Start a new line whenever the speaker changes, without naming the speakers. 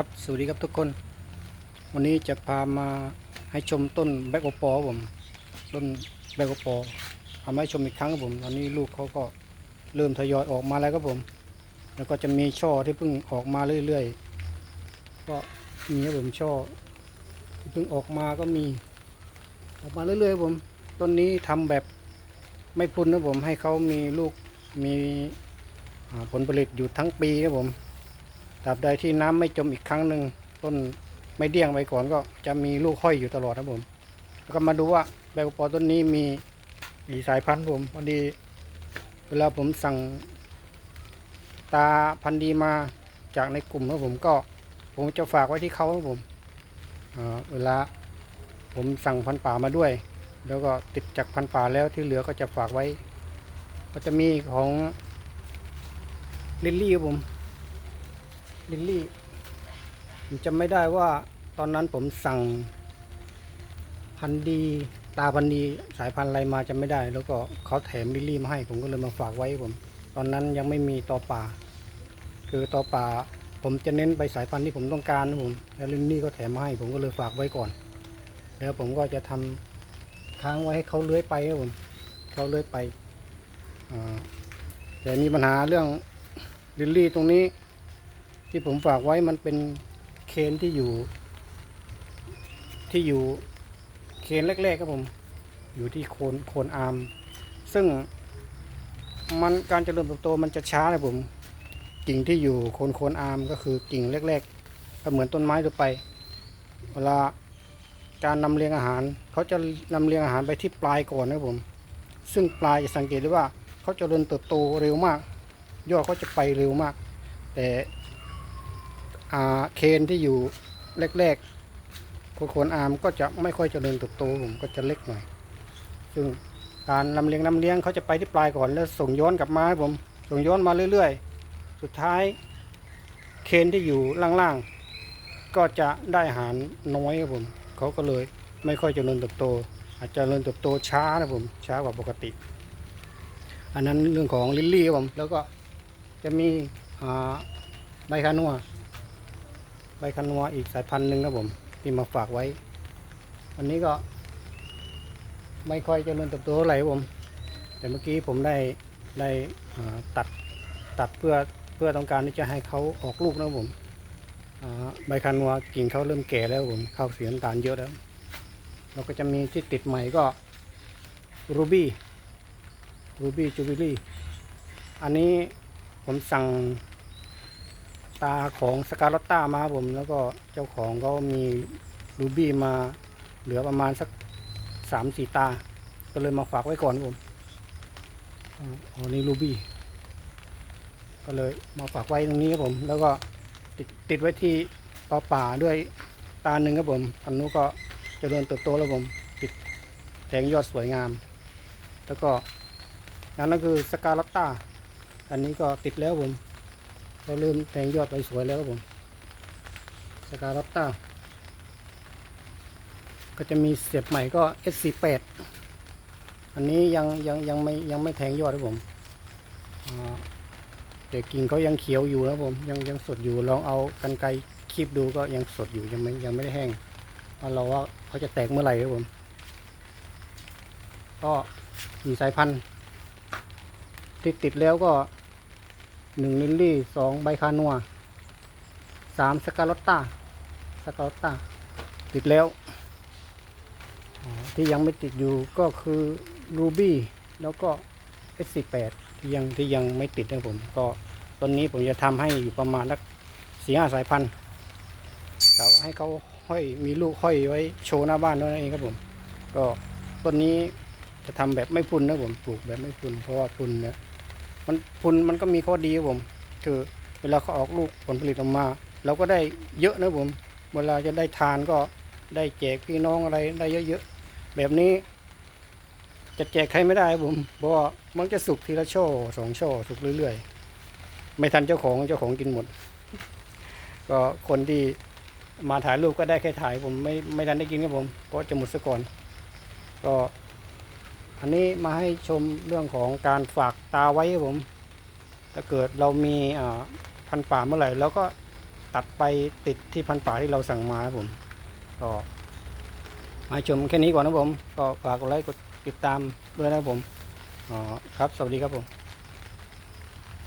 ครับสวัสดีครับทุกคน วันนี้จะพามาให้ชมต้นแบกโอปอครับผมต้นแบกโอปอทำให้ชมอีกครั้งครับผม ตอนนี้ลูกเขาก็เริ่มทยอยออกมาแล้วครับผม แล้วก็จะมีช่อที่เพิ่งออกมาเรื่อยๆ ก็มีครับผมช่อที่เพิ่งออกมาก็มี ออกมาเรื่อยๆครับผมต้นนี้ทำแบบไม่พุนนะผมให้เขามีลูกมีผลผลิตอยู่ทั้งปีครับผม ตราบใดที่น้ำไม่จมอีกครั้งหนึ่งต้นไม่เดี้ยงไปก่อนก็จะมีลูกห้อยอยู่ตลอดครับผมแล้วก็มาดูว่าแบลปอต้นนี้มีกี่สายพันธุ์ผมพอดีเวลาผมสั่งตาพันธุ์ดีมาจากในกลุ่มครับผมก็ผมจะฝากไว้ที่เขาครับผมอ่าเวลาผมสั่งพันธุ์ป่ามาด้วย แล้วก็ติดจากพันธุ์ป่าแล้วที่เหลือก็จะฝากไว้ ก็จะมีของลิลลี่ครับผม ลิลลี่ผมจำไม่ได้ว่าตอนนั้นผมสั่ง พันธุ์ดีตาพันธุ์ดีสายพันธุ์อะไรมาจำไม่ได้ แล้วก็เขาแถมลิลลี่มาให้ ผมก็เลยมาฝากไว้ผม ตอนนั้นยังไม่มีตอป่า คือตอป่า ผมจะเน้นไปสายพันธุ์ที่ผมต้องการนะผมแล้วลิลลี่ก็แถมมาให้ ผมก็เลยฝากไว้ก่อน แล้วผมก็จะทำค้างไว้ให้เขาเลื้อยไปครับผมเขาเลื้อยไปแต่มีปัญหาเรื่องลิลลี่ตรงนี้ ที่ผมฝากไว้มันเป็นเคนที่อยู่ ที่อยู่เคนแรกๆครับผม อยู่ที่โคนโคนอาร์มซึ่งมันการเจริญเติบโตมันจะช้าเลยผม กิ่งที่อยู่โคนโคนอาร์มก็คือกิ่งแรกๆก็เหมือนต้นไม้ทั่วไป เวลาการนำเลี้ยงอาหารเขาจะนำเลี้ยงอาหารไปที่ปลายก่อนนะครับผม ซึ่งปลายจะสังเกตได้ว่าเขาเจริญเติบโตเร็วมาก ยอดเขาจะไปเร็วมาก แต่ เคนที่อยู่แรกๆโคนอาร์มก็จะไม่ค่อยเจริญเติบโตผมก็จะเล็กหน่อย ซึ่งการลำเลียงลำเลียงเขาจะไปที่ปลายก่อนแล้วส่งย้อนกลับมาผม ส่งย้อนมาเรื่อยๆ สุดท้ายเคนที่อยู่ล่างๆ ก็จะได้อาหารน้อยครับผมเขาก็เลยไม่ค่อยเจริญเติบโต อาจจะเจริญเติบโตช้านะผมช้ากว่าปกติ อันนั้นเรื่องของลิลลี่ครับผมแล้วก็จะมีใบคานัว ใบคานัวอีกสายพันธุ์หนึ่งครับผมที่มาฝากไว้วันนี้ก็ ไม่ค่อยเจริญเติบโตเท่าไหร่ผม แต่เมื่อกี้ผมได้ได้ตัดตัดเพื่อเพื่อต้องการที่จะให้เขาออกลูกนะผมใบคานัวกิ่งเขาเริ่มแก่แล้วผมเข้าสีน้ำตาลเยอะแล้วเราก็จะมีที่ติดใหม่ก็รูบี้รูบี้จูบิลี่อันนี้ผมสั่ง ตาของสกาลอตต้ามาครับผม แล้วก็เจ้าของก็มีรูบี้มาเหลือประมาณสักสามสี่ตา ก็เลยมาฝากไว้ก่อนผมอ๋อนี่รูบี้ก็เลยมาฝากไว้ตรงนี้ครับผม แล้วก็ติดติดไว้ที่ตอป่าด้วยตาหนึ่งครับผมอันนู้นก็เจริญเติบโตแล้วผม ติดแทงยอดสวยงาม แล้วก็นั่นก็คือสกาลอตต้าอันนี้ก็ติดแล้วผม เริ่มแทงยอดไปสวยแล้วครับผมสกาลอตต้า ก็จะมีเสียบใหม่ก็ S48 อันนี้ยังยังยังไม่ยังไม่แทงยอดครับผมแต่กิ่งเขายังเขียวอยู่นะผมยังยังสดอยู่ลองเอากันไกรคีบดูก็ยังสดอยู่ยังไม่ยังไม่ได้แห้งเอาเราว่าเขาจะแตกเมื่อไหร่ครับผม ก็มีสายพันธุ์ที่ติดแล้วก็ หนึ่งลิลลี่สองใบคานัวสามสกาลอตตาสกาลอตตาติดแล้วที่ยังไม่ติดอยู่ก็คือรูบี้แล้วก็ S48 ที่ยังที่ยังไม่ติดนะผมก็ตอนนี้ผมจะทำให้อยู่ประมาณสักสี่ห้าสายพันธุ์แต่ว่าให้เขาห้อยมีลูกห้อยไว้โชว์หน้าบ้านนั้นเองครับผม ก็ต้นนี้จะทำแบบไม่พุ่นนะผมปลูกแบบไม่พุ่นเพราะว่าพุ่นเนี่ย มันพุนมันก็มีข้อดีครับผมคือเวลาเขาออกลูกผลผลิตออกมาเราก็ได้เยอะนะผม เวลาจะได้ทานก็ได้แจกพี่น้องอะไรได้เยอะๆแบบนี้ จะแจกใครไม่ได้ครับผมเพราะมันจะสุกทีละช่อสองช่อสุกเรื่อยๆ ไม่ทันเจ้าของเจ้าของกินหมด ก็คนที่มาถ่ายรูปก็ได้แค่ถ่ายผมไม่ไม่ทันได้กินครับผมเพราะจะหมดซะก่อน ก็ อันนี้มาให้ชมเรื่องของการฝากตาไว้ครับผม ถ้าเกิดเรามีพันป่าเมื่อไหร่เราก็ตัดไปติดที่พันป่าที่เราสั่งมาครับผม ก็มาชมแค่นี้ก่อนนะผม ก็ฝากกดไลค์กดติดตามด้วยนะครับผมอ๋อครับ สวัสดีครับผม